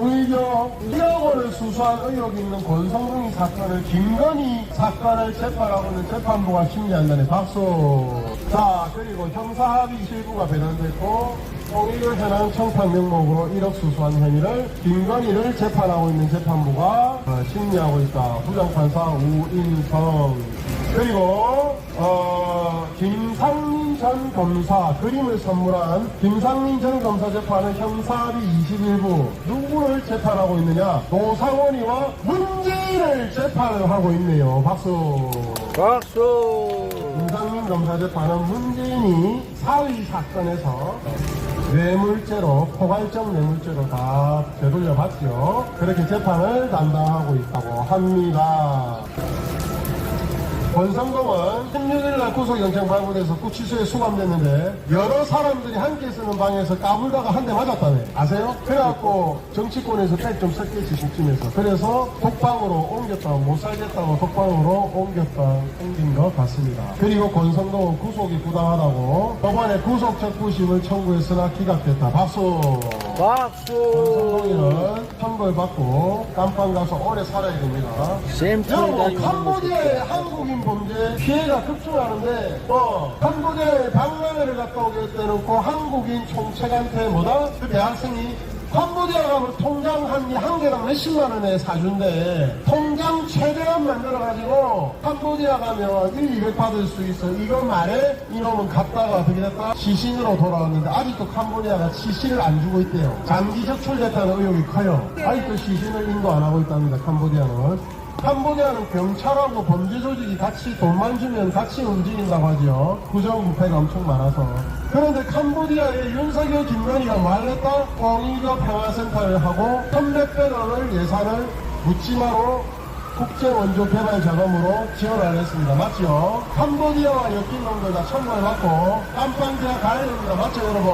오히려 1억 원을 수수한 의혹이 있는 권성동이 사건을 김건희 사건을 재판하고 있는 재판부가 심리한다네 박수. 자 그리고 형사합의 실부가 배당됐고 통일교 현황 청탁 명목으로 1억 수수한 혐의를 김건희를 재판하고 있는 재판부가 어, 심리하고 있다. 부장판사 우인성. 그리고 전 검사 그림을 선물한 김상민 전 검사 재판은 형사합의 21부 누구를 재판하고 있느냐? 노상원이와 문재인을 재판을 하고 있네요. 박수. 박수! 김상민 검사 재판은 문재인이 사의 사건에서 뇌물죄로 포괄적 뇌물죄로 다 되돌려봤죠. 그렇게 재판을 담당하고 있다고 합니다 권성동은 16일날 구속영장 발부돼서 구치소에 수감됐는데 여러 사람들이 함께 쓰는 방에서 까불다가 한 대 맞았다네. 아세요? 그래갖고 정치권에서 팩좀 섞였지 국짐에서. 그래서 독방으로 옮겼다고 못 살겠다고 독방으로 옮겼다 옮긴 것 같습니다. 그리고 권성동은 구속이 부당하다고 법원에 구속 적부심을 청구했으나 기각됐다. 박수! 박수! 권성동이는 판벌받고 깜빵 가서 오래 살아야 됩니다. 여러분 캄보디아의 한국인 범죄 피해가 급증하는데 어 캄보디아에 박람회를 갔다 오게 때놓고 한국인 총책한테 뭐다? 그 대학생이 캄보디아 가면 통장 한, 한 개당 몇십만 원에 사준대. 통장 최대한 만들어가지고 캄보디아 가면 1, 200 받을 수 있어. 이거 말에 이놈은 갔다가 어떻게 됐다? 시신으로 돌아왔는데 아직도 캄보디아가 시신을 안 주고 있대요. 장기 적출됐다는 의혹이 커요. 아직도 시신을 인도 안 하고 있답니다. 캄보디아는. 캄보디아는 경찰하고 범죄 조직이 같이 돈만 주면 같이 움직인다고 하죠. 구정부패가 엄청 많아서. 그런데 캄보디아의 윤석열 김건희가 말했다? 공익어 평화센터를 하고 300억 원을 예산을 묻지마로 국제원조 개발 자금으로 지원을 했습니다. 맞죠? 캄보디아와 엮인 놈들 다 청구를 받고 깜빵지하 가야 됩니다. 맞죠, 여러분?